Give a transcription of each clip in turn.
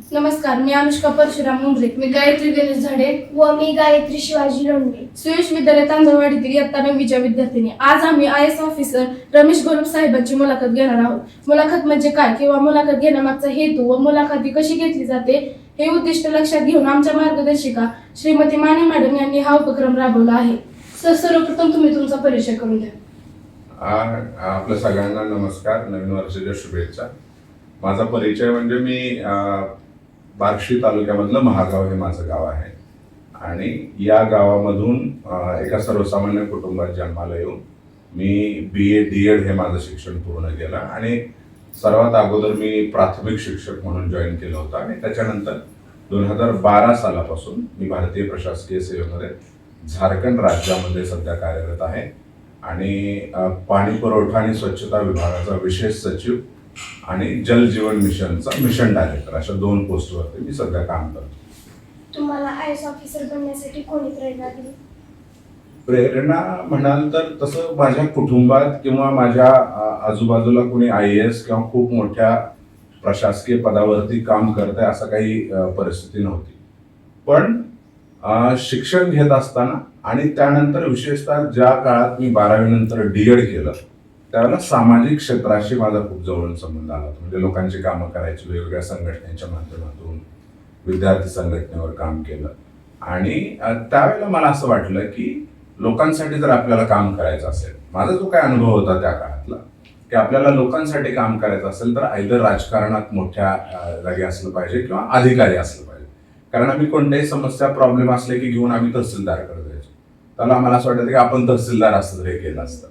नमस्कार मी अनुष्का परशुराम मुंबरे मी गायत्री गणेश झाडे. व मी गायत्री शिवाजी लोंढे सुयश विद्यालय तांदळवाडीतील इयत्ता नववीच्या विद्यार्थिनी. आज आम्ही I S officer Ramesh Golap साहेबांची मुलाखत घेणार आहोत. मुलाखत म्हणजे काय किंवा मुलाखत घेण्यामागचा हेतू व मुलाखती कशी घेतली जाते हे उद्दिष्ट लक्षात घेऊन आमच्या मार्गदर्शिका श्रीमती माने मॅडम यांनी हा उपक्रम राबवला आहे. सर सर्वप्रथम तुम्ही तुमचा परिचय करून द्या. आ- आपल्या सगळ्यांना नमस्कार. नवीन वर्षाच्या शुभेच्छा. माझा परिचय म्हणजे मी बार्शी तालुक्यामधलं महागाव हे माझं गाव आहे. आणि या गावामधून एका सर्वसामान्य कुटुंबात जन्माला येऊन मी बी ए डी एड हे माझं शिक्षण पूर्ण केलं. आणि सर्वात अगोदर मी प्राथमिक शिक्षक म्हणून जॉईन केलं होतं. आणि त्याच्यानंतर दोन हजार बारा सालापासून मी भारतीय प्रशासकीय सेवेमध्ये झारखंड राज्यामध्ये सध्या कार्यरत आहे. आणि पाणी पुरवठा आणि स्वच्छता विभागाचा विशेष सचिव आणि जल जीवन मिशनचा मिशन डायरेक्टर अशा दोन पोस्टवरती मी सध्या काम करतो. तुम्हाला आय एस ऑफिसर बनण्यासाठी कोणी प्रेरणा दिली? प्रेरणा म्हणाल तर तसं माझ्या कुटुंबात किंवा माझ्या अ, आजूबाजूला कोणी आय एस किंवा खूप मोठ्या प्रशासकीय पदावरती काम करत आहे असं काही अ, परिस्थिती नव्हती. पण अ, शिक्षण घेत असताना आणि त्यानंतर विशेषतः ज्या काळात मी बारावी नंतर डी एड केलं त्यावेळेला सामाजिक क्षेत्राशी माझा खूप जवळून संबंध आला होता. म्हणजे लोकांची कामं करायची वेगवेगळ्या संघटनेच्या माध्यमातून विद्यार्थी संघटनेवर काम केलं. आणि त्यावेळेला मला असं वाटलं की लोकांसाठी जर आपल्याला काम करायचं असेल माझा जो काय अनुभव होता त्या काळातला की आपल्याला लोकांसाठी काम करायचं असेल तर आयदर राजकारणात मोठ्या जागी असलं पाहिजे किंवा अधिकारी असलं पाहिजे. कारण आम्ही कोणत्याही समस्या प्रॉब्लेम असले की घेऊन आम्ही तहसीलदारकडे जायचो. त्याला आम्हाला असं वाटतं की आपण तहसीलदार असतं हे केलं असतं.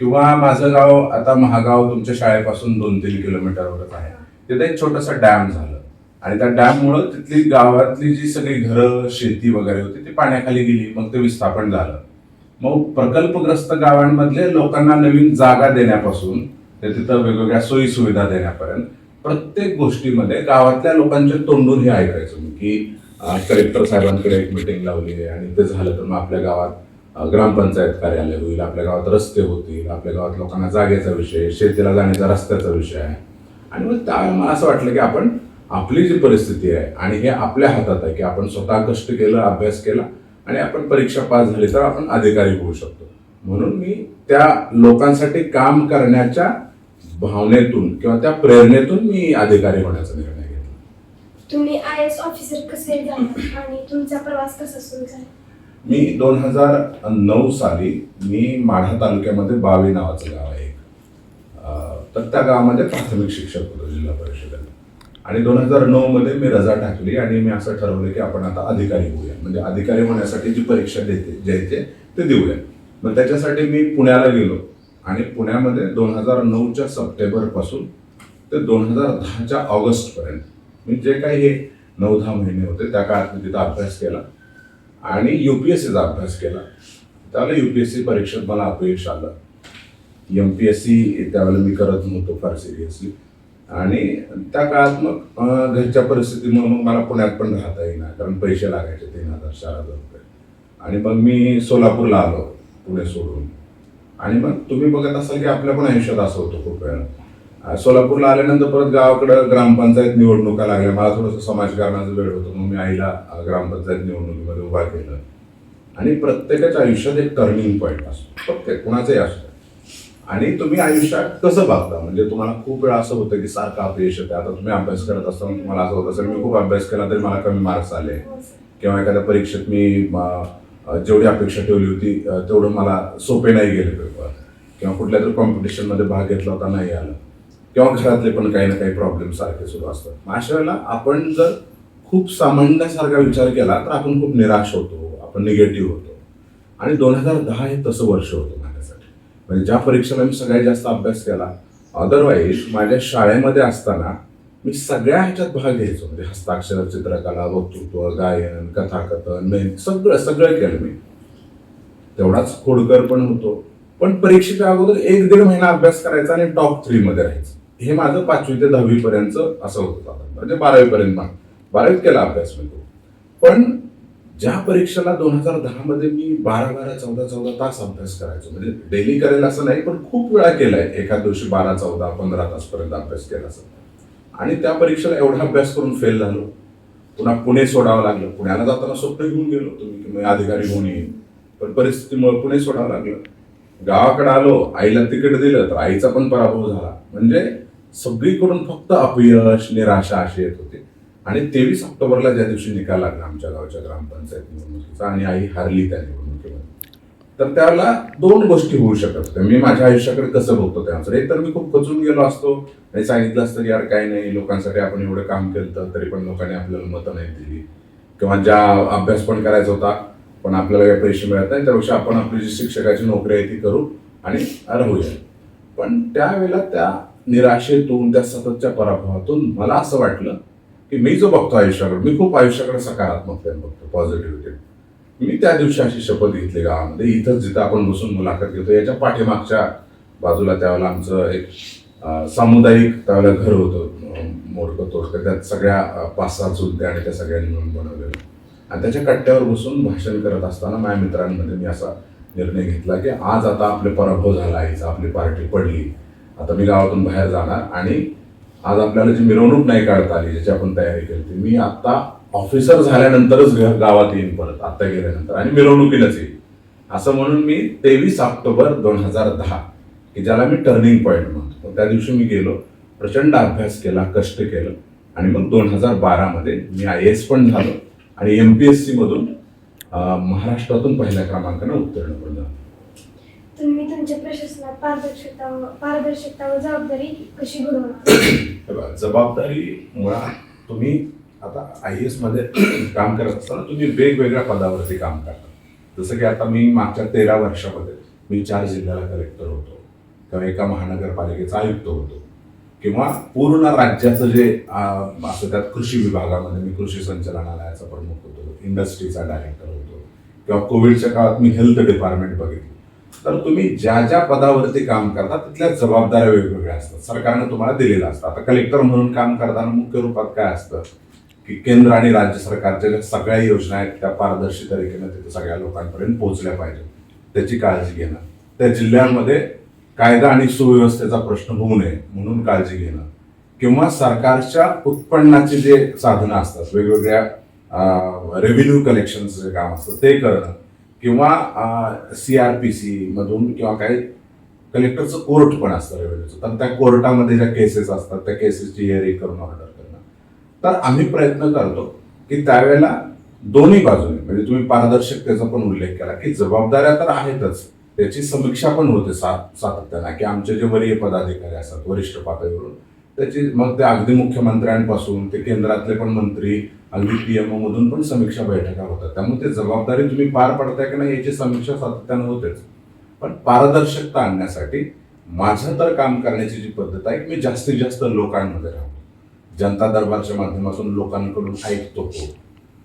किंवा माझं गाव आता महागाव तुमच्या शाळेपासून दोन तीन किलोमीटरवरच आहे. तिथे एक छोटासा डॅम झालं. आणि त्या डॅममुळं तिथली गावातली जी सगळी घरं शेती वगैरे होती ती पाण्याखाली गेली. मग ते विस्थापन झालं. मग प्रकल्पग्रस्त गावांमधले लोकांना नवीन जागा देण्यापासून ते तिथं वेगवेगळ्या सोयी सुविधा देण्यापर्यंत प्रत्येक गोष्टीमध्ये गावातल्या लोकांच्या तोंडून हे ऐकायचं. मी की कलेक्टर साहेबांकडे एक मिटिंग लावली आहे आणि ते झालं तर मग आपल्या गावात ग्रामपंचायत कार्यालय होईल आपल्या गावात रस्ते होतील आपल्या गावात लोकांना जागेचा विषय शेतीला जाण्याचा रस्त्याचा विषय आहे. आणि मग त्यावेळी मला असं वाटलं की आपण आपली जी परिस्थिती आहे आणि हे आपल्या हातात आहे की आपण स्वतः कष्ट केलं अभ्यास केला आणि आपण परीक्षा पास झाली तर आपण अधिकारी होऊ शकतो. म्हणून मी त्या लोकांसाठी काम करण्याच्या भावनेतून किंवा त्या प्रेरणेतून मी अधिकारी होण्याचा निर्णय घेतला. तुम्ही आय एस ऑफिसर कसे झाला आणि तुमचा प्रवास कसा सुरू झाला? मी दोन हजार नऊ साली मी माढा तालुक्यामध्ये बावी नावाचं गाव आहे तर त्या गावामध्ये प्राथमिक शिक्षक होतो जिल्हा परिषदेला. आणि दोन हजार नऊ मध्ये मी रजा टाकली आणि मी असं ठरवलं की आपण आता अधिकारी होऊया. म्हणजे अधिकारी होण्यासाठी जी परीक्षा देते द्यायचे ते देऊया. मग त्याच्यासाठी मी पुण्याला गेलो आणि पुण्यामध्ये दोन हजार नऊच्या सप्टेंबरपासून ते दोन हजार दहाच्या ऑगस्टपर्यंत मी जे काही हे नऊ दहा महिने होते त्या काळात मी तिथं अभ्यास केला. आणि यू पी एस सीचा अभ्यास केला. त्यावेळेला सी परीक्षेत मला अपयश आलं. एम पी एस सी त्यावेळेला मी करत नव्हतो फार सिरियसली आणि त्या काळात मग घरच्या परिस्थितीमुळे मग मला पुण्यात पण राहता येईना कारण पैसे लागायचे तीन हजार चार हजार रुपये. आणि मग मी सोलापूरला आलो पुणे सोडून. आणि मग तुम्ही बघत असाल की आपल्या पण आयुष्यात असं होतं खूप वेळा. सोलापूरला आल्यानंतर परत गावाकडं ग्रामपंचायत निवडणुका लागल्या. मला थोडंसं समाजकारणाचं वेळ होतं मग मी आईला ग्रामपंचायत निवडणुकीमध्ये उभा केलं. आणि प्रत्येकाच्या आयुष्यात एक टर्निंग पॉईंट असतो. प्रत्येक कुणाचंही असतं आणि तुम्ही आयुष्यात कसं बघता? म्हणजे तुम्हाला खूप वेळा असं होतं की सारखं अपयश येतं आता तुम्ही अभ्यास करत असताना तुम्हाला असं होत असेल मी खूप अभ्यास केला तरी मला कमी मार्क्स आले. किंवा एखाद्या परीक्षेत मी जेवढी अपेक्षा ठेवली होती तेवढं मला सोपे नाही गेले पेपर किंवा कुठल्या तरी कॉम्पिटिशनमध्ये भाग घेतला होता नाही आलं. किंवा घरातले पण काही ना काही प्रॉब्लेम सारखे सुरू असतात. मग अशा वेळेला आपण जर खूप सामान्यासारखा विचार केला तर आपण खूप निराश होतो आपण निगेटिव्ह होतो. आणि दोन हजार दहा हे तसं वर्ष होतं माझ्यासाठी. म्हणजे ज्या परीक्षेला मी सगळ्यात जास्त अभ्यास केला अदरवाईज माझ्या शाळेमध्ये असताना मी सगळ्या ह्याच्यात भाग घ्यायचो. म्हणजे हस्ताक्षर चित्रकला वक्तृत्व गायन कथाकथन मेहनत सगळं सगळं केलं मी. तेवढाच खोडकर पण होतो. पण परीक्षेच्या अगोदर एक दीड महिना अभ्यास करायचा आणि टॉप थ्री मध्ये राहायचं. हे माझं पाचवी ते दहावीपर्यंत असं होतं म्हणजे बारावीपर्यंत बारावीत केला अभ्यास मी तो. पण ज्या परीक्षेला दोन हजार दहामध्ये मी बारा बारा चौदा चौदा तास अभ्यास करायचो. म्हणजे डेली करेल असं नाही पण खूप वेळा केलाय. एका दिवशी बारा चौदा पंधरा तासपर्यंत अभ्यास केला असं. आणि त्या परीक्षेला एवढा अभ्यास करून फेल झालो. पुन्हा पुणे सोडावं लागलं. पुण्याला जाताना स्वप्न घेऊन गेलो तुम्ही की मी अधिकारी होऊन येईन. पण परिस्थितीमुळे पुणे सोडावं लागलं. गावाकडे आलो. आईला तिकीट दिलं तर आईचा पण पराभव झाला. म्हणजे सगळीकडून फक्त अपयश निराशा अशी येत होते. आणि तेवीस ऑक्टोबरला ज्या दिवशी निकाल लागला आमच्या गावच्या ग्रामपंचायत निवडणुकीचा आणि आई हारली त्या निवडणुकीमध्ये तर त्याला दोन गोष्टी होऊ शकत होत्या. मी माझ्या आयुष्याकडे कसं बघतो त्यानुसार एक तर मी खूप खचून गेलो असतो आणि सांगितलं असतं की यार काही नाही लोकांसाठी आपण एवढं काम केलं तर तरी पण लोकांनी आपल्याला मतं नाही दिली. किंवा ज्या अभ्यास पण करायचा होता पण आपल्याला काही पैसे मिळत नाही त्यापेक्षा आपण आपली जी शिक्षकाची नोकरी आहे ती करू आणि राहूया पण त्यावेळेला त्या निराशेतून त्या सततच्या पराभवातून मला असं वाटलं की मी जो बघतो आयुष्याकडे मी खूप आयुष्याकडे सकारात्मकतेने बघतो पॉझिटिव्हिटी मी त्या दिवशी अशी शपथ घेतली गावामध्ये इथंच जिथं आपण बसून मुलाखत घेतो याच्या पाठीमागच्या बाजूला त्यावेळेला आमचं एक सामुदायिक त्यावेळेला घर होतं मोडकं तोडकं त्यात सगळ्या पाच सात चुलत्या आणि त्या सगळ्यांनी मिळून बनवलेलं. आणि त्याच्या कट्ट्यावर बसून भाषण करत असताना माझ्या मित्रांमध्ये मी असा निर्णय घेतला की आज आता आपले पराभव झाला आईचा आपली पार्टी पडली. आता मी गावातून बाहेर जाणार आणि आज आपल्याला जी मिरवणूक नाही काढता आली ज्याची आपण तयारी केली होती, मी आत्ता ऑफिसर झाल्यानंतरच घ- गावात येईन परत आत्ता गेल्यानंतर. आणि मिरवणुकीलाच येईल असं म्हणून मी तेवीस ऑक्टोबर दोन हजार दहा की ज्याला मी टर्निंग पॉईंट म्हणतो. त्या दिवशी मी गेलो प्रचंड अभ्यास केला कष्ट केलं आणि मग दोन हजार बारामध्ये मी आय एस पण झालो आणि एम पी एस सीमधून महाराष्ट्रातून पहिल्या क्रमांकानं उत्तीर्ण पण झालो. तुम्ही तुमच्या प्रशासनात पारदर्शकता व- पारदर्शकता व जबाबदारी कशी घडवणार? बघा, जबाबदारी मुळात तुम्ही आता आय एसमध्ये काम करत असताना तुम्ही वेगवेगळ्या पदावरती काम करता. जसं की आता मी मागच्या तेरा वर्षामध्ये मी चार जिल्ह्याला कलेक्टर होतो किंवा एका महानगरपालिकेचा आयुक्त होतो किंवा पूर्ण राज्याचं जे अं, असं त्यात कृषी विभागामध्ये मी कृषी संचालनालयाचा प्रमुख होतो इंडस्ट्रीचा डायरेक्टर होतो किंवा कोविडच्या काळात मी हेल्थ डिपार्टमेंट बघितलं. तर तुम्ही ज्या ज्या पदावरती काम करता तिथल्या जबाबदाऱ्या वेगवेगळ्या असतात. सरकारनं तुम्हाला दिलेलं असतं. आता कलेक्टर म्हणून काम करताना मुख्य रूपात काय असतं? की केंद्र आणि राज्य सरकारच्या ज्या सगळ्या योजना आहेत त्या पारदर्शी तरीकेनं तिथे सगळ्या लोकांपर्यंत पोहोचल्या पाहिजेत. त्याची काळजी घेणं. त्या जिल्ह्यांमध्ये कायदा आणि सुव्यवस्थेचा प्रश्न होऊ नये म्हणून काळजी घेणं. किंवा सरकारच्या उत्पन्नाची जे साधनं असतात वेगवेगळ्या रेव्हेन्यू कलेक्शनचं जे काम असतं ते करणं. किंवा सी आर पी सी मधून किंवा काही कलेक्टरचं कोर्ट पण असतं रेव्हेन्यूचं तर त्या कोर्टामध्ये ज्या केसेस असतात त्या केसेसची हिअरिंग करून ऑर्डर करणं. तर आम्ही प्रयत्न करतो की त्यावेळेला दोन्ही बाजूने म्हणजे तुम्ही पारदर्शकतेचा पण उल्लेख केला की जबाबदाऱ्या तर आहेतच त्याची समीक्षा पण होते सा सातत्यानं की आमचे जे वरीय पदाधिकारी असतात वरिष्ठ पातळीवरून त्याची मग ते अगदी मुख्यमंत्र्यांपासून ते केंद्रातले पण मंत्री ई पी एम मधून पण समीक्षा बैठका होतात. त्यामुळे ते जबाबदारी तुम्ही पार पडताय की नाही याची समीक्षा सातत्यानं होतेच. पण पारदर्शकता आणण्यासाठी माझं तर काम करण्याची जी पद्धत आहे की मी जास्तीत जास्त लोकांमध्ये राहतो. जनता दरबारच्या माध्यमातून लोकांकडून ऐकतो.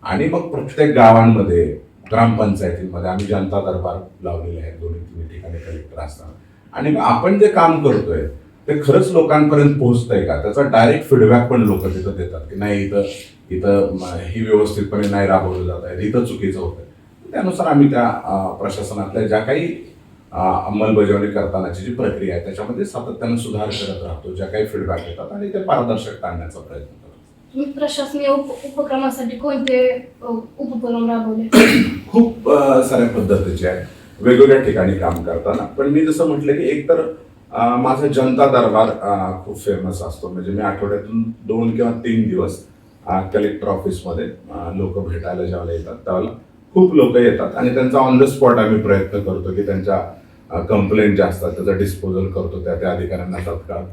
आणि मग प्रत्येक गावांमध्ये ग्रामपंचायतीमध्ये आम्ही जनता दरबार लावलेले आहेत. दोन्ही तिन्ही ठिकाणी कलेक्टर असताना आणि मग आपण जे काम करतोय ते खरंच लोकांपर्यंत पोहोचतंय का? त्याचा डायरेक्ट फीडबॅक पण लोक तिथं देतात की नाही इथं इथं ही व्यवस्थितपणे नाही राबवलं जात आहे. इथं चुकीचं होतंय. त्यानुसार आम्ही त्या प्रशासनातल्या ज्या काही अंमलबजावणी करतानाची जी प्रक्रिया आहे त्याच्यामध्ये सातत्यानं सुधार करत राहतो ज्या काही फीडबॅक येतात आणि ते पारदर्शकता आणण्याचा प्रयत्न करतो. तुम्ही प्रशासकीय उप उपक्रमासाठी कोणते उपक्रम राबवले? खूप साऱ्या पद्धतीचे आहे वेगवेगळ्या ठिकाणी काम करताना. पण मी जसं म्हटलं की एकतर माझा जनता दरबार खूप फेमस असतो. म्हणजे मी आठवड्यातून दोन किंवा तीन दिवस कलेक्टर ऑफिसमध्ये लोक भेटायला ज्यावेळेला येतात त्यावेळेला खूप लोक येतात. आणि त्यांचा ऑन द स्पॉट आम्ही प्रयत्न करतो की त्यांच्या कंप्लेंट ज्या असतात त्याचं डिस्पोजल करतो त्या त्या अधिकाऱ्यांना तात्काळ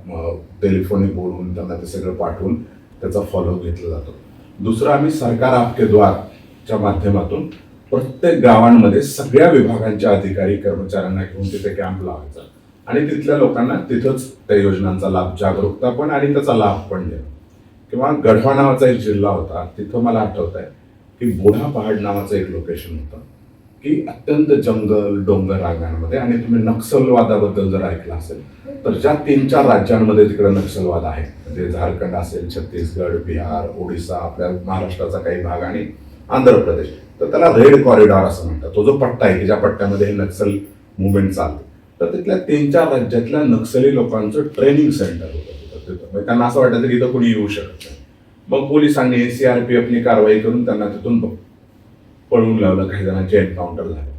टेलिफोनिक बोलवून त्यांना ते सगळं पाठवून त्याचा फॉलो घेतला जातो. दुसरं आम्ही सरकार आपके द्वारच्या माध्यमातून प्रत्येक गावांमध्ये सगळ्या विभागांच्या अधिकारी कर्मचाऱ्यांना घेऊन तिथे कॅम्प लावायचा. आणि तिथल्या लोकांना तिथंच त्या योजनांचा लाभ जागरूकता पण आणि त्याचा लाभ पण देणं किंवा गढवा नावाचा एक जिल्हा होता तिथं मला आठवत आहे की बोढा पहाड नावाचं एक लोकेशन होतं की अत्यंत जंगल डोंगर रांगांमध्ये आणि तुम्ही नक्षलवादाबद्दल जर ऐकलं असेल तर ज्या तीन चार राज्यांमध्ये तिकडे नक्षलवाद आहे. म्हणजे झारखंड असेल छत्तीसगड बिहार ओडिसा आपल्या महाराष्ट्राचा काही भाग आणि आंध्र प्रदेश. तर त्याला रेड कॉरिडॉर असं म्हणतात. तो जो पट्टा आहे की ज्या पट्ट्यामध्ये हे नक्सल मुवमेंट चालते. तर तिथल्या तीन चार राज्यातल्या नक्षली लोकांचं ट्रेनिंग सेंटर होतं. त्यांना असं वाटायचं की इथं कोणी येऊ शकत मग पोलिसांनी सीआरपीएफनी कारवाई करून त्यांना तिथून पळवून लावलं काही जणांचे एन्काउंटर झाले.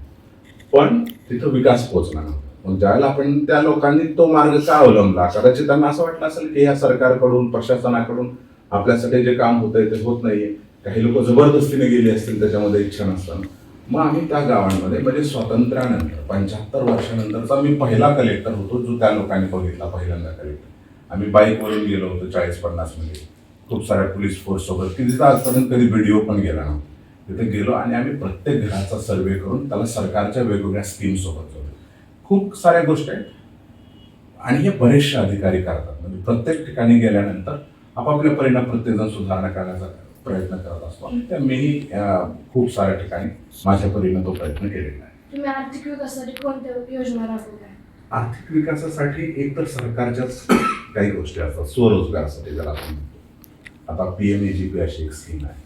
पण तिथं विकास पोहोचला नव्हता. मग ज्यावेळेला आपण त्या लोकांनी तो मार्ग का अवलंबला? कदाचित त्यांना असं वाटलं असेल की या सरकारकडून प्रशासनाकडून आपल्यासाठी जे काम होतंय ते होत नाहीये. काही लोक जबरदस्तीने गेले असतील त्याच्यामध्ये इच्छा नसताना मग आम्ही त्या गावांमध्ये म्हणजे स्वातंत्र्यानंतर पंच्याहत्तर वर्षानंतरचा मी पहिला कलेक्टर होतो जो त्या लोकांनी बघितला पहिल्यांदा कलेक्टर आम्ही बाईकवरून गेलो होतो चाळीस पन्नासमध्ये. खूप साऱ्या पोलीस फोर्स सोबत की तिथं आजपर्यंत कधी व्हिडिओ पण गेला नव्हता. तिथे गेलो आणि आम्ही प्रत्येक घराचा सर्वे करून त्याला सरकारच्या वेगवेगळ्या स्कीम सोबत जोडलो. खूप साऱ्या गोष्टी आहेत. आणि हे बरेचसे अधिकारी करतात. म्हणजे प्रत्येक ठिकाणी गेल्यानंतर आपापल्या परिणाम प्रत्येकजण सुधारणा करण्याचा प्रयत्न करत असतो. आणि त्या मीही अं, खूप साऱ्या ठिकाणी माझ्या परीनं तो प्रयत्न केलेला आहे. तुम्ही आर्थिक विकासासाठी कोणत्या योजना राबवल्या आर्थिक विकासासाठी एक तर सरकारच्याच काही गोष्टी असतात. स्वरोजगारासाठी ज्याला आपण म्हणतो. आता P M A G P अशी एक स्कीम आहे.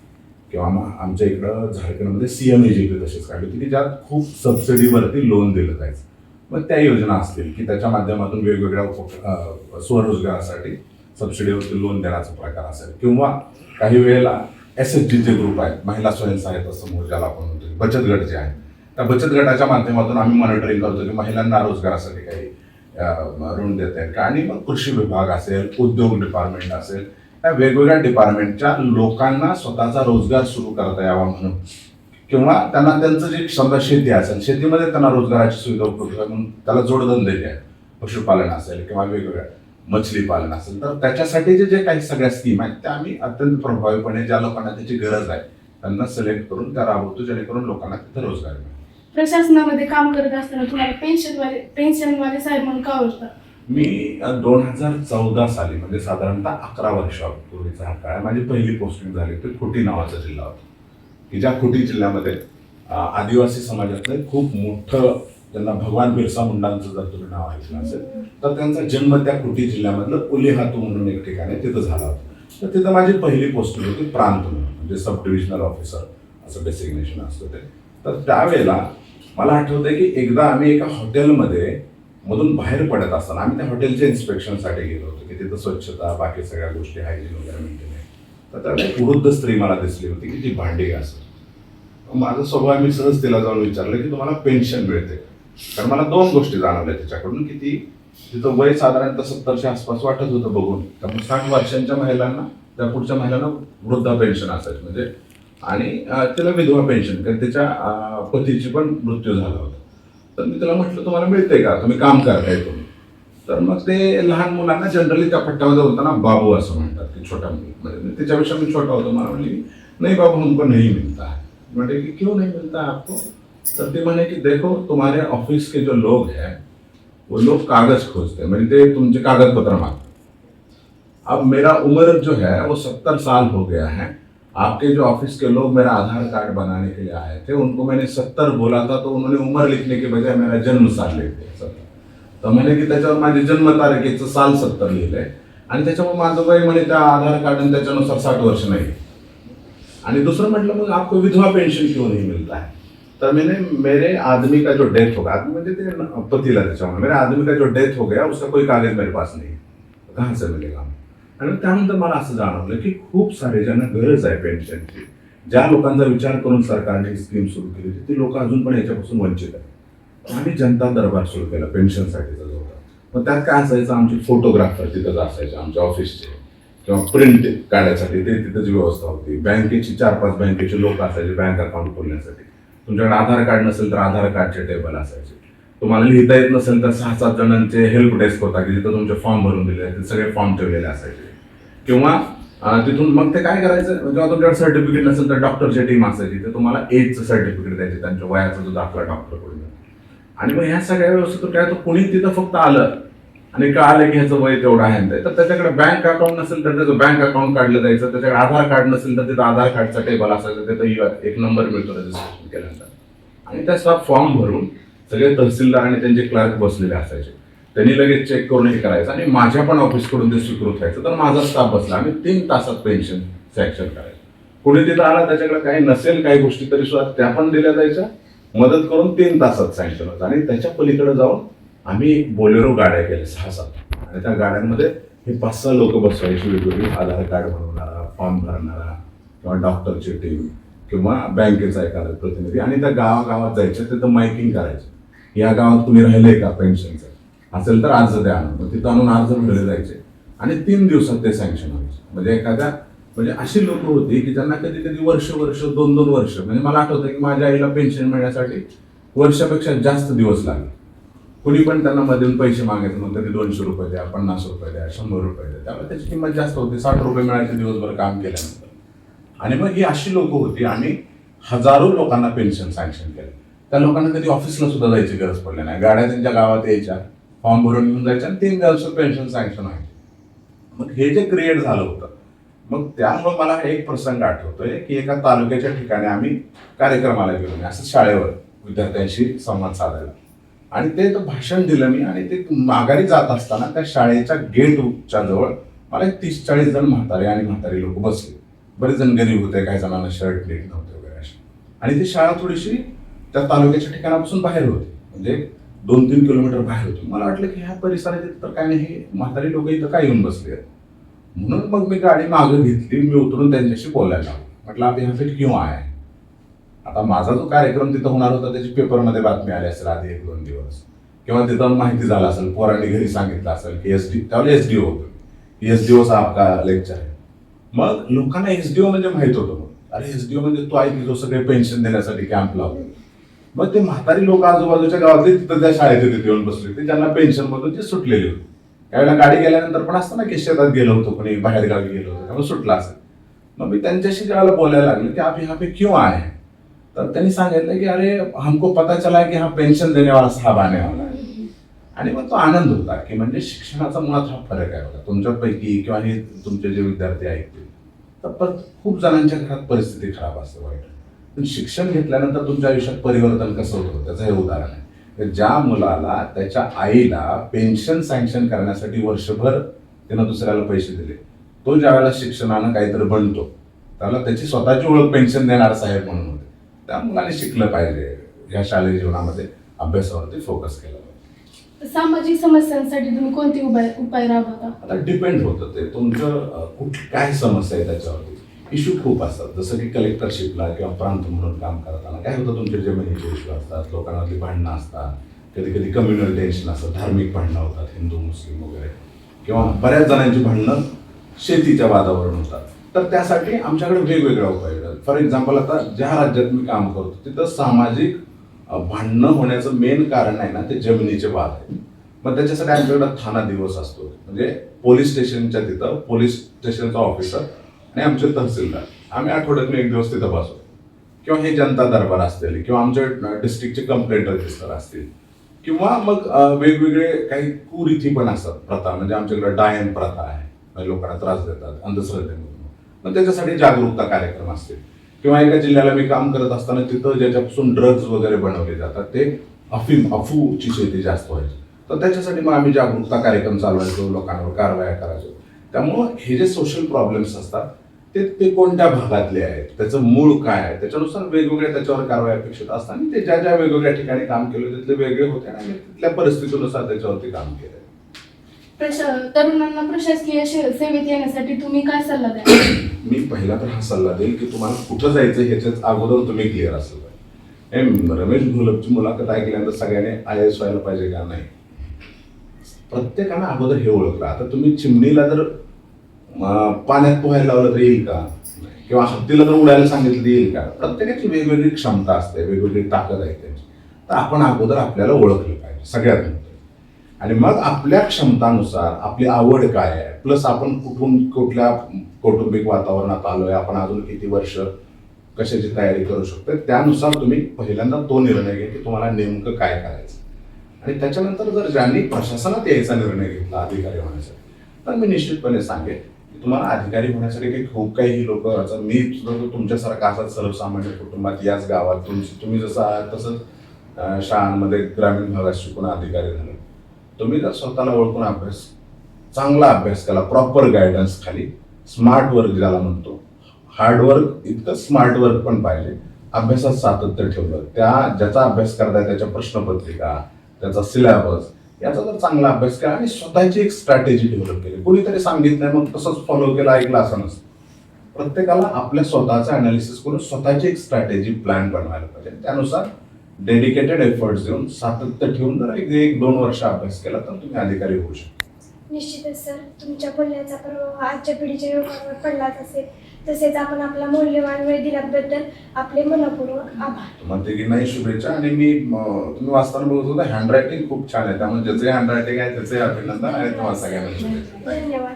किंवा मग आमच्या इकडं झारखंडमध्ये C M A G P तशीच काढली होती की ज्यात खूप सबसिडीवरती लोन दिलं जायचं. मग त्या योजना असतील की त्याच्या माध्यमातून वेगवेगळ्या उप स्वरोजगारासाठी सबसिडीवरती लोन देण्याचा प्रकार असेल. किंवा काही वेळेला एस एच जीचे ग्रुप आहेत महिला स्वयंसहायता समूह ज्याला आपण म्हणतो बचत गट जे आहे. त्या बचत गटाच्या माध्यमातून आम्ही मॉनिटरिंग करतो की महिलांना रोजगारासाठी काही अं, ऋण देत. आहेत का आणि मग कृषी विभाग असेल उद्योग डिपार्टमेंट असेल या वेगवेगळ्या डिपार्टमेंटच्या लोकांना स्वतःचा रोजगार सुरू करता यावा म्हणून. किंवा त्यांना त्यांचं जे समजा शेती असेल शेतीमध्ये त्यांना रोजगाराची सुविधा उपलब्ध म्हणून त्याला जोडधंदे जे आहेत पशुपालन असेल किंवा वेगवेगळ्या मछली पालन असेल तर त्याच्यासाठी जे काही सगळ्या स्कीम आहेत त्या आम्ही अत्यंत प्रभावीपणे ज्या लोकांना त्याची गरज आहे त्यांना सिलेक्ट करून त्या राबवतो जेणेकरून लोकांना तिथे रोजगार मिळेल. प्रशासनामध्ये काम करत असताना तुम्हाला पेन्शनवाले पेन्शनवाले साहेब म्हणून का आवडतात मी दोन हजार चौदा साली म्हणजे साधारणतः अकरा वर्षापूर्वीचा हा काळ आहे. माझी पहिली पोस्टिंग झाली होती खुटी नावाचा जिल्हा होता. की ज्या खुटी जिल्ह्यामध्ये अं, आदिवासी समाजातलं खूप मोठं त्यांना भगवान बिरसा मुंडांचं जर तुम्ही नाव ऐकलं असेल तर त्यांचा जन्म त्या खुटी जिल्ह्यामधलं उलेहातू म्हणून एक ठिकाण आहे तिथं झाला होता. तर तिथं माझी पहिली पोस्टिंग होती प्रांत म्हणून म्हणजे सब डिव्हिजनल ऑफिसर असं डेसिग्नेशन असतं ते. तर त्यावेळेला मला आठवतंय की एकदा आम्ही एका हॉटेलमध्ये मधून बाहेर पडत असताना आम्ही त्या हॉटेलच्या इन्स्पेक्शनसाठी गेलो होतो की तिथं स्वच्छता बाकी सगळ्या गोष्टी हायजीन वगैरे मेंटेन तर त्यावेळेला एक वृद्ध स्त्री मला दिसली होती की जी भांडी घासत. माझा स्वभाव मी सहज तिला जाऊन विचारलं की तुम्हाला पेन्शन मिळते. कारण मला दोन गोष्टी जाणवल्या तिच्याकडून की ती तिचं वय साधारणतः सत्तरच्या आसपास वाटत होतं बघून. त्यामुळे साठ वर्षांच्या महिलांना त्या पुढच्या महिलांना वृद्धा पेन्शन असायचं. म्हणजे आणि त्याला तिला विधवा पेन्शन कारण त्याच्या पतीची पण मृत्यू झाला होता. तर मी तिला म्हटलं तुम्हाला मिळते का? तुम्ही काम करताय तुम्ही. तर मग ते लहान मुलांना जनरली त्या पट्ट्यामध्ये बोलताना बाबू असं म्हणतात की छोटा मुलगा. म्हणजे त्याच्यापेक्षा मी छोटा होतो. मला म्हणली नाही बाबू हमको नहीं मिलता है म्हणजे की क्यों नहीं मिलता है आपको? तर ते म्हणे की देखो तुम्हारे ऑफिस के जो लोग हैं वो लोग कागज खोजते हैं. म्हणजे ते तुमचे कागदपत्र मागतात. अब मेरा उम्र जो है वो सत्तर साल हो गया है. आपके जो ऑफ़िस के लोग मेरा आधार कार्ड बनाने के लिए आए थे, उनको मैंने सत्तर बोला था तो उन्होंने उम्र लिखने के बजाय मेरा जन्म साल लिख दिया सत्तर तर म्हणे की त्याच्यावर माझी जन्म तारखेचं साल सत्तर लिहिलंय. आणि त्याच्यामुळे माझं वय म्हणे त्या आधार कार्ड आणि त्याच्यानुसार साठ वर्ष नाही. आणि दुसरं म्हटलं, मग आपको विधवा पेंशन क्यों नहीं मिलता है तर मैंने, मेरे आदमी का जो डेथ हो गया, आदमी म्हणजे ते पतीला त्याच्यामुळे, मेरे आदमी का जो डेथ हो गया, उसका कोई कागज़ मेरे पास नहीं कहाँ से मिलेगा आणि त्यानंतर मला असं जाणवलं की खूप सारे ज्यांना गरज आहे पेन्शनची. ज्या लोकांचा विचार करून सरकारने ही स्कीम सुरू केली होती ती लोक अजून पण याच्यापासून वंचित आहेत. आम्ही जनता दरबार सुरू केला पेन्शनसाठीचा जो होता. मग त्यात काय असायचं? आमचे फोटोग्राफर तिथंच असायचे आमच्या ऑफिसचे किंवा प्रिंट काढायसाठी ते तिथंच व्यवस्था होती. बँकेची चार पाच बँकेचे लोक असायचे बँक अकाउंट खोलण्यासाठी. तुमच्याकडे आधार कार्ड नसेल तर आधार कार्डचे टेबल असायचे. तुम्हाला लिहिता येत नसेल तर सहा सात जणांचे हेल्प डेस्क होता की तिथं तुमचे फॉर्म भरून दिले ते सगळे फॉर्म ठेवलेले असायचे. किंवा तिथून मग ते काय करायचं? म्हणजे जेव्हा तुमच्याकडे सर्टिफिकेट नसेल तर डॉक्टरची टीम असायची. तर तुम्हाला एजचं सर्टिफिकेट द्यायचे त्यांच्या वयाचा जो दाखला डॉक्टरकडून आणि मग ह्या सगळ्या व्यवस्थित काय तो कोणी तिथं फक्त आलं. आणि कळालं की ह्याचं वय तेवढं आहे तर त्याच्याकडे बँक अकाउंट नसेल तर त्याचं बँक अकाउंट काढलं जायचं. त्याच्याकडे आधार कार्ड नसेल तर तिथं आधार कार्डचा टेबल असायचं. तिथं एक नंबर मिळतो रजिस्ट्रेशन केल्यानंतर. आणि त्याचा फॉर्म भरून सगळे तहसीलदार आणि त्यांचे क्लार्क बसलेले असायचे. त्यांनी लगेच चेक करून हे करायचं आणि माझ्या पण ऑफिसकडून ते स्वीकृत व्हायचं. तर माझा स्टाफ बसला. आम्ही तीन तासात पेन्शन सॅक्शन करायचं कुणी तिथं आला त्याच्याकडे काही नसेल काही गोष्टी तरी सुद्धा त्या पण दिल्या जायच्या. मदत करून तीन तासात सँक्शन होतं. आणि त्याच्या पलीकडे जाऊन आम्ही एक बोलेरो गाड्या केल्या सहा सात. आणि त्या गाड्यांमध्ये हे पाच सहा लोक बसवायची वेगवेगळी आधार कार्ड बनवणारा फॉर्म भरणारा किंवा डॉक्टरची टीम किंवा बँकेचा एखादा प्रतिनिधी. आणि त्या गावागावात जायचं तिथं मायकिंग करायचं. या गावात तुम्ही राहिले का पेन्शनचं असेल तर अर्ज द्या आणून मग तिथं आणून अर्ज भरले जायचे. आणि तीन दिवसात ते सँक्शन व्हायचे. म्हणजे एखाद्या म्हणजे अशी लोक होती की त्यांना कधी कधी वर्ष वर्ष दोन दोन वर्ष म्हणजे मला आठवतं की माझ्या आईला पेन्शन मिळण्यासाठी वर्षापेक्षा जास्त दिवस लागले. कुणी पण त्यांना मधून पैसे मागायचे मग कधी दोनशे रुपये द्या पन्नास रुपये द्या शंभर रुपये द्या. त्यामुळे त्याची किंमत जास्त होती. साठ रुपये मिळायचे दिवसभर काम केल्यानंतर. आणि मग ही अशी लोक होती आणि हजारो लोकांना पेन्शन सँक्शन केलं. त्या लोकांना कधी ऑफिसला सुद्धा जायची गरज पडली नाही. गाड्या त्यांच्या गावात यायच्या. फॉर्म भरून घेऊन जायचं आणि तीन दिवस पेन्शन सँक्शन आहे मग हे जे क्रिएट झालं होतं मग त्यामुळं मला एक प्रसंग आठवतोय की एका तालुक्याच्या ठिकाणी आम्ही कार्यक्रमाला गेलो मी असं शाळेवर विद्यार्थ्यांशी संवाद साधायला. आणि ते तर भाषण दिलं मी आणि ते माघारी जात असताना त्या शाळेच्या गेटच्या जवळ मला एक तीस चाळीस जण म्हातारे आणि म्हातारी लोक बसले. बरेच जण गरीब होते काही जणांना शर्ट नीट नव्हते वगैरे असे. आणि ती शाळा थोडीशी त्या तालुक्याच्या ठिकाणापासून बाहेर होती. म्हणजे दोन तीन किलोमीटर बाहेर होतो. मला वाटलं की ह्या परिसरात इथं तर काय नाही हे म्हातारी लोक इथं काय येऊन बसले आहेत? म्हणून मग मी गाडी मागं घेतली मी उतरून त्यांच्याशी बोलायला लागलो. म्हटलं आप ह्यासाठी पे क्यों आए आता माझा जो कार्यक्रम तिथं होणार होता त्याची पेपरमध्ये बातमी आली असेल आधी एक दोन दिवस. किंवा तिथं माहिती झालं असेल पोरांनी घरी सांगितलं असेल की एस डी त्यावेळेला एस डी ओ होतो. एस डी ओचा आपला लेक्चर आहे. मग लोकांना एस डी ओ म्हणजे माहीत होतं मग अरे एस डी ओ म्हणजे तो आहे की जो सगळे पेन्शन देण्यासाठी कॅम्प लावतो? मग ते म्हातारी लोक आजूबाजूच्या गावातले तिथं त्या शाळेत तिथे येऊन बसले. ते ज्यांना पेन्शन मधून ते सुटलेले होते. त्यावेळेला गाडी गेल्यानंतर पण असतं ना की शेतात गेलो होतो कोणी बाहेर गावी गेलो होतो त्यामुळे सुटला असेल मग मी त्यांच्याशी ज्यावेळेला बोलायला लागलो की आप यहाँ पे क्यों आए हैं? तर त्यांनी सांगितलं की अरे हमको पता चला की हा पेन्शन देने वाला साहब आने आणि मग तो आनंद होता की म्हणजे शिक्षणाचा मुळात हा फरक आहे बघा. तुमच्यापैकी किंवा हे तुमचे जे विद्यार्थी ऐकतील तर खूप जणांच्या घरात परिस्थिती खराब असते वाईट. पण शिक्षण घेतल्यानंतर तुमच्या आयुष्यात परिवर्तन कसं होतं? त्याचं हे उदाहरण आहे. ज्या मुलाला त्याच्या आईला पेन्शन सँक्शन करण्यासाठी वर्षभर त्यानं दुसऱ्याला पैसे दिले. तो ज्या वेळेला शिक्षणानं काहीतरी बनतो त्याला त्याची स्वतःची ओळख पेन्शन देणार साहेब म्हणून होते. त्या मुलाने शिकलं पाहिजे. या शालेय जीवनामध्ये अभ्यासावरती फोकस केला सामाजिक समस्यांसाठी तुम्ही कोणते उपाय उपाय राबवता? आता डिपेंड होतं ते. तुमचं कुठ काय समस्या आहे त्याच्यावरती? इश्यू खूप असतात. जसं की कलेक्टरशिपला किंवा प्रांत म्हणून काम करताना काय होतं तुमचे जमिनीचे इश्यू असतात लोकांमधली भांडणं असतात कधी कधी कम्युनल टेन्शन असतं धार्मिक भांडणं होतात हिंदू मुस्लिम वगैरे किंवा बऱ्याच जणांची भांडणं शेतीच्या वादावरून होतात. तर त्यासाठी आमच्याकडे वेगवेगळ्या उपाय येतात फॉर एक्झाम्पल आता ज्या राज्यात मी काम करतो तिथं सामाजिक भांडणं होण्याचं मेन कारण आहे ना ते जमिनीचे वाद आहे मग त्याच्यासाठी आमच्याकडे थाना दिवस असतो. म्हणजे पोलीस स्टेशनच्या तिथं पोलीस स्टेशनचा ऑफिसर आणि आमचे तहसीलदार. आम्ही आठवड्यातून एक दिवस तिथं बसतो किंवा हे जनता दरबार असतील किंवा आमच्या डिस्ट्रिक्टचे कंप्लेंट रजिस्टर असतील किंवा मग वेगवेगळे काही कुरीती पण असतात प्रथा. म्हणजे आमच्याकडे डायन प्रथा आहे. म्हणजे लोकांना त्रास देतात अंधश्रद्धेमधून. मग त्याच्यासाठी जागरूकता कार्यक्रम असतील. किंवा एका जिल्ह्याला मी काम करत असताना तिथं ज्याच्यापासून ड्रग्ज वगैरे बनवले जातात ते अफीम अफूची शेती जास्त व्हायची. तर त्याच्यासाठी मग आम्ही जागरूकता कार्यक्रम चालवायचो लोकांवर कारवाया करायचो. त्यामुळं हे जे सोशल प्रॉब्लेम्स असतात ते ते कोणत्या भागातले आहेत? त्याचं मूळ काय आहे? त्याच्यानुसार वेगवेगळ्या त्याच्यावर कारवाई अपेक्षित असतात आणि ते ज्या ज्या वेगवेगळ्या ठिकाणी काम केलं तिथले वेगळे होते आणि तिथल्या परिस्थितीनुसार त्याच्यावरती काम केलं तरुणांना प्रशासकीय सेवेत येण्यासाठी तुम्ही काय सल्ला द्या मी पहिला तर हा सल्ला देईल की तुम्हाला कुठं जायचं ह्याच्याच अगोदर तुम्ही क्लिअर असेल. पाहिजे रमेश घोलपची मुलाखत ऐकल्यानंतर सगळ्याने आय एस व्हायला पाहिजे का? नाही. प्रत्येकानं अगोदर हे ओळखलं. आता तुम्ही चिमणीला जर पाण्यात पोहायला लावलं तर येईल का? किंवा हत्तीला जर उडायला सांगितलं येईल का? प्रत्येकाची वेगवेगळी क्षमता असते वेगवेगळी ताकद आहे त्यांची. तर आपण अगोदर आपल्याला ओळखलं पाहिजे सगळ्यात आणि मग आपल्या क्षमतानुसार आपली आवड काय आहे? प्लस आपण कुठून कुठल्या कौटुंबिक वातावरणात आलो आहे? आपण अजून किती वर्ष कशाची तयारी करू शकतो त्यानुसार तुम्ही पहिल्यांदा तो निर्णय घ्या की तुम्हाला नेमकं काय करायचं. आणि त्याच्यानंतर जर ज्यांनी प्रशासनात यायचा निर्णय घेतला अधिकारी होण्यासाठी तर मी निश्चितपणे सांगेन तुम्हाला अधिकारी होण्यासाठी काही खूप काही लोक असं मी सुद्धा तुमच्यासारखा असाच सर्वसामान्य कुटुंबात याच गावात तुमची तुम्ही जसं आहात तसंच शाळांमध्ये ग्रामीण भागात शिकून अधिकारी झाले. तुम्ही जर स्वतःला ओळखून अभ्यास चांगला अभ्यास केला प्रॉपर गायडन्स खाली स्मार्ट वर्क ज्याला म्हणतो हार्डवर्क इतकं स्मार्ट वर्क पण पाहिजे. अभ्यासात सातत्य ठेवलं. त्या ज्याचा अभ्यास करताय त्याच्या प्रश्नपत्रिका त्याचा सिलेबस याचा जर चांगला अभ्यास केला आणि स्वतःची एक स्ट्रॅटेजी डेव्हलप केली. कोणीतरी सांगितलं मग तसंच फॉलो केलं ऐकलं असं नसतं. प्रत्येकाला आपल्या स्वतःचं अनालिसिस करून स्वतःची एक स्ट्रॅटेजी प्लॅन बनवायला पाहिजे. त्यानुसार डेडिकेटेड एफर्ट्स देऊन सातत्य ठेवून जर एक एक दोन वर्ष अभ्यास केला तर तुम्ही अधिकारी होऊ शकता. निश्चितच सर. तुमच्या बोलण्याचा प्रभाव आजच्या पिढीच्या युवकांवर पडलाच असेल. तसेच आपण आपला मौल्यवान वेळ दिल्याबद्दल आपले मनपूर्वक आभार. म्हणते की नाही शुभेच्छा. आणि मी म, तुम्ही वाचताना बघत होता हँडरायटिंग खूप छान आहे. त्यामुळे ज्याचे हँडरायटिंग आहे त्याचे अभिनंदन आणि तुम्हाला सगळ्यांना शुभेच्छा. धन्यवाद.